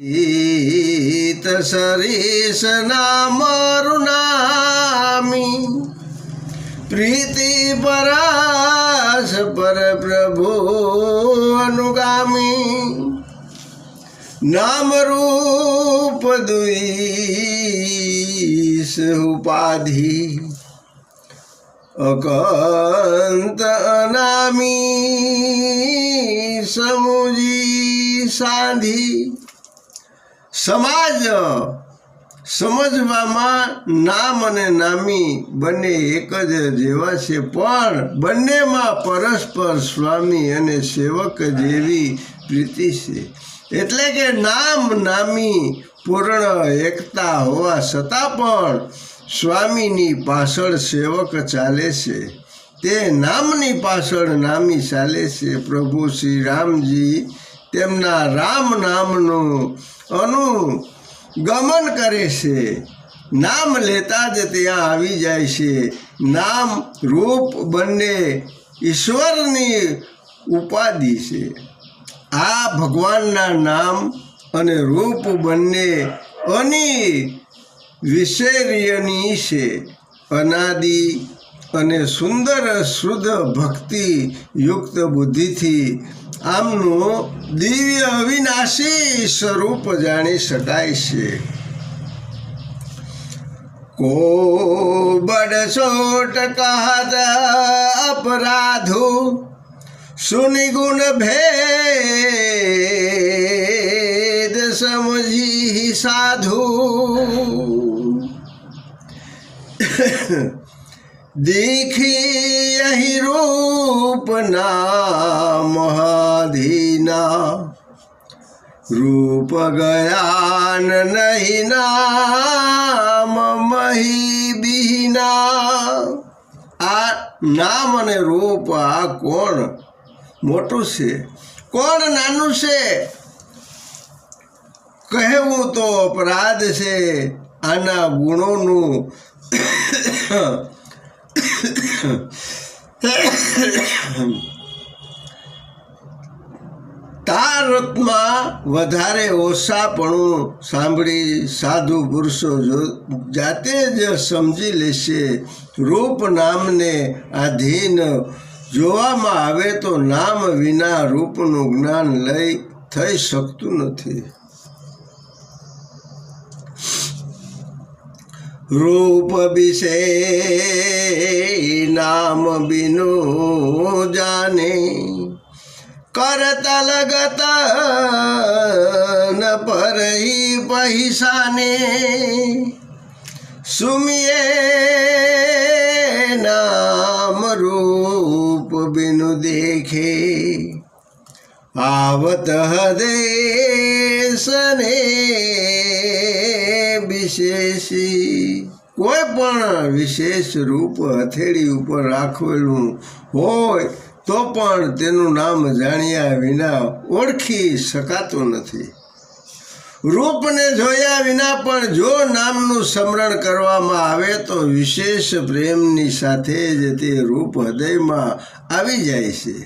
ઈત સરીસ નામ નામી. પ્રીતિ પરાસ પર પ્રભુ અનુગામી. નામ રૂપ દુઈશ ઉપાધિ. અકંત અનામી સમુજી સાધી. સમાજ, સમજવામાં નામ અને નામી બંને એક જ જેવા છે, પણ બંનેમાં પરસ્પર સ્વામી અને સેવક જેવી પ્રીતિ છે. એટલે કે નામ નામી પૂર્ણ એકતા હોવા છતાં પણ સ્વામીની પાછળ સેવક ચાલે છે. તે નામની પાછળ નામી ચાલે છે. પ્રભુ શ્રી રામજી તેમના રામ નામનું અનુગમન કરે છે. નામ લેતા જ ત્યાં આવી જાય છે. નામ રૂપ બંને ઈશ્વરની ઉપાધિ છે. આ ભગવાનના નામ અને રૂપ બંને અની વિશેર્યની છે. અનાદિ અને સુંદર, શુદ્ધ ભક્તિ યુક્ત બુદ્ધિથી આમનું દિવ્ય અવિનાશી સ્વરૂપ જાણી શકાય છે. કો બડસોટ કહત અપરાધુ સુનિગુણ ભેદ સમજી સાધુ. દીખી અહીં રૂપ નામ મહાધીના રૂપ ગયાન નહીં નામ મહી બિહીના આ નામ અને રૂપ આ કોણ? મોટું છે. કોણ નાનું છે? કહેવું તો અપરાધ છે. આના ગુણોનું તારતમાં વધારે ઓછાપણું સાંભળી સાધુ પુરુષો જો જાતે જ સમજી લેશે, રૂપ નામને આધીન જોવામાં આવે તો નામ વિના રૂપનું જ્ઞાન લઈ થઈ શકતું નથી. રૂપ વિશે નામ બિનો જાને કરતલ ગત ન પરહી પૈસાને સુમિયે નામ રૂપ બિનુ દેખે આવત હદેશને વિશેષી કોઈ પણ વિશેષ રૂપ હથેળી ઉપર રાખવેલું હોય તો પણ તેનું નામ જાણ્યા વિના ઓળખી શકાતું નથી. રૂપને જોયા વિના પણ જો નામનું સ્મરણ કરવામાં આવે તો વિશેષ પ્રેમની સાથે જ તે રૂપ હૃદયમાં આવી જાય છે.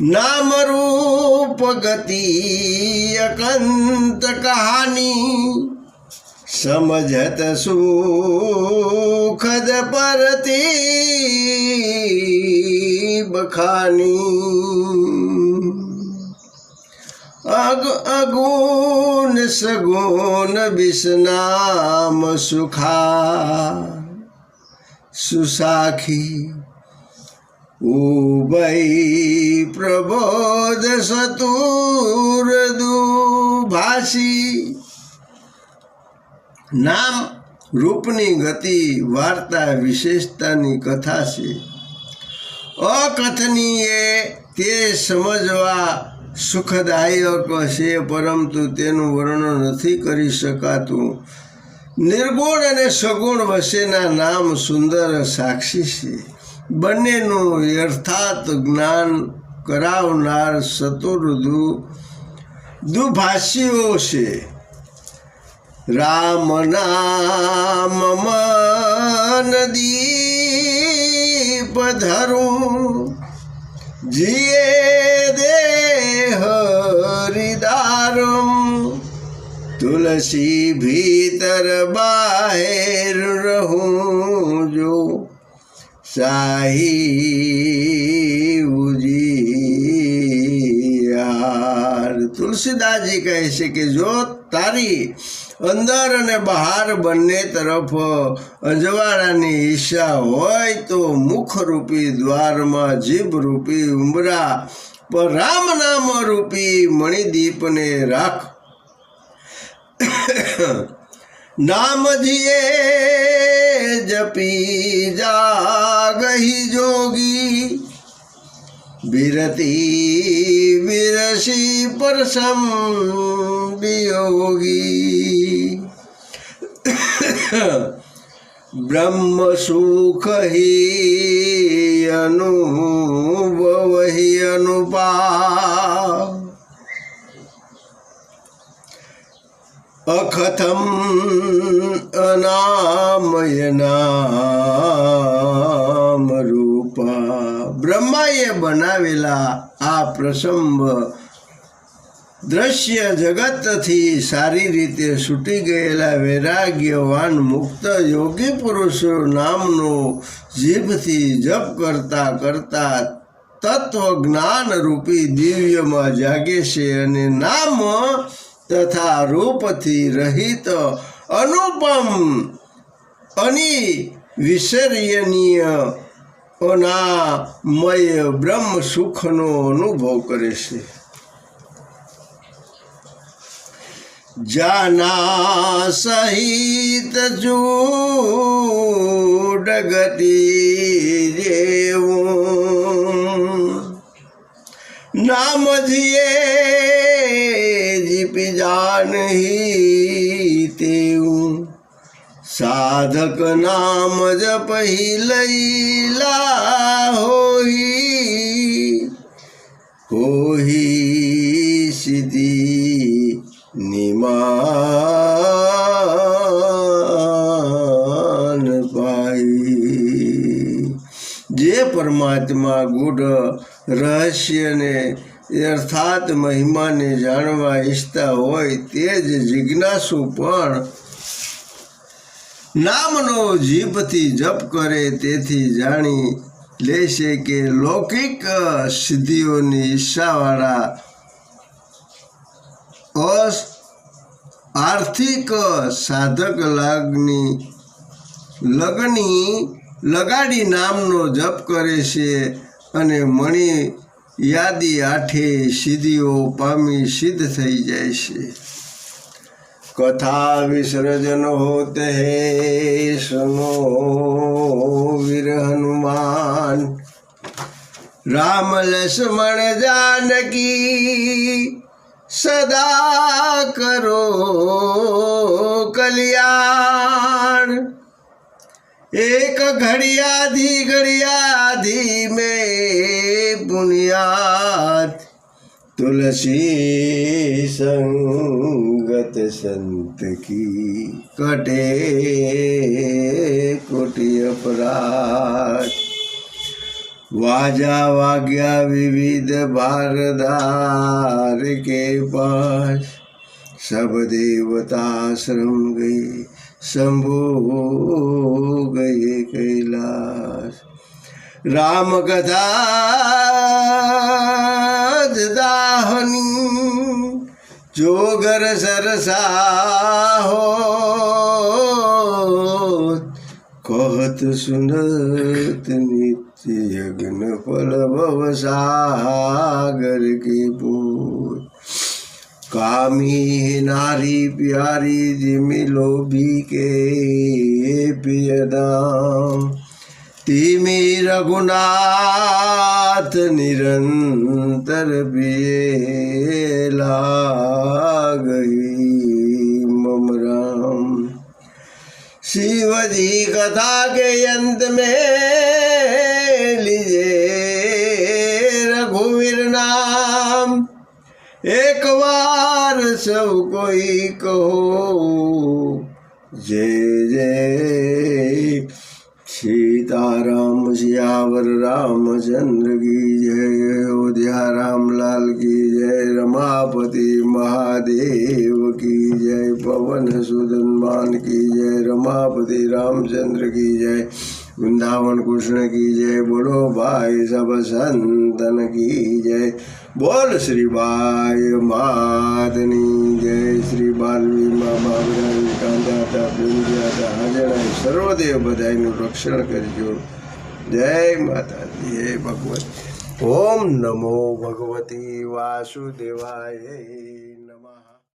નામ રૂપ ગતિ અકંત કહાની, સમજત સુખદ પરતી બખાની અગ અગુણ સગુણ વિષનામ સુખા સુસાખી ઉભય પ્રબોધ સતુર દુભાષી નામ રૂપની ગતિ વાર્તા વિશેષતાની કથા છે. અકથનીય તે સમજવા સુખદાયક છે, પરંતુ તેનું વર્ણન નથી કરી શકાતું. નિર્ગુણ અને સગુણ વચ્ચેના નામ સુંદર સાક્ષી છે. બંનેનું યર્થાત જ્ઞાન કરાવનાર સતુર્દુ દુભાષીઓ છે. રામ નામ મન દીપ ધરું જીએ દે હરિદારું તુલસી ભીતર બાહેર રહું જો શાહી તુલસીદાસજી કહે છે કે જો તારી અંદર અને બહાર બંને તરફ અજવાળાની ઈચ્છા હોય તો મુખરૂપી દ્વારમાં જીભરૂપી ઉમરા પર રામ નામ રૂપી મણિદીપને રાખ. નામ જપી જપી જાગહી જોગી બિરતી બિરસી પરસમ વિયોગી બ્રહ્મ સુખ હિ અનુભવ હિ અનુપા રૂપા બ્રહ્માએ બનાવેલા આ પ્રસંગ દ્રશ્ય જગતથી સારી રીતે છૂટી ગયેલા વૈરાગ્યવાન મુક્ત યોગી પુરુષો નામનો જીભથી જપ કરતા કરતા તત્વ જ્ઞાન રૂપી દિવ્યમાં જાગે છે અને નામ તથા રૂપથી રહિત અનુપમ અનિ વિસર્યનીય અનામય બ્રહ્મ સુખનો અનુભવ કરે છે. જાના સહિત જૂડગતિ જેવું. નામ જીએ જીપી જાનહી સાધક નામ જપહી લઈલા હોહી હોહી સિદ્ધિ નિમાન પાઈ. જે પરમાત્મા ગુઢ રહસ્યને અર્થાત મહિમાને જાણવા ઈચ્છતા હોય તે જ જિજ્ઞાસુ પણ નામનો જીભથી જપ કરે તેથી જાણી લેશે કે લૌકિક સિદ્ધિઓની ઈચ્છાવાળા અસ આર્થિક સાધક લાગની લગની લગાડી નામનો જપ કરે છે અને મણી યાદી આઠે સિદ્ધિઓ પામી સિદ્ધ થઈ જાય છે. કથા વિસર્જન હોત હે સુનો વીર હનુમાન રામ લક્ષ્મણ જાનકી, સદા કરો કલ્યાણ. એક ઘડિયાધી ઘડિયાધી મેં પુણ્યાત તુલસી સંગત સંત કી કટે કોટી અપરાધ વાજા વાગ્યા વિવિધ ભારદાર કે પાસ સબ દેવતા શ્રમ ગઈ શંભુ ગયે કૈલાસ રામ કથા દાહની જોગર સરસા હો કહત સુનત નિત્ય યજ્ઞ ફલ ભવ સાગર કે પૂર કામી નારી પ્યારી जिमी लोभी के पियदाम तिमी रघुनाथ निरन्तर बेला गई मम राम शिव जी कथा के अंत में लीजे रघुवीर नाम एक बार सब कोई कहो जय जय सीताराम सियावर रामचंद्र की जय अयोध्या राम लाल की जय रमापति महादेव की जय पवन सुद हनुमान की जय रमापति रामचंद्र की जय વૃંદાવન કૃષ્ણ કી જય, બોલો ભાઈ સબ સંતન કી જય, બોલ શ્રી બાય માતની જય. શ્રી બાલવી માતા બાબરાવી કાંદા સર્વદેવ બધાનું રક્ષણ કરજો. જય માતાજી હે ભગવત. ઓમ નમો ભગવતી વાસુદેવાય.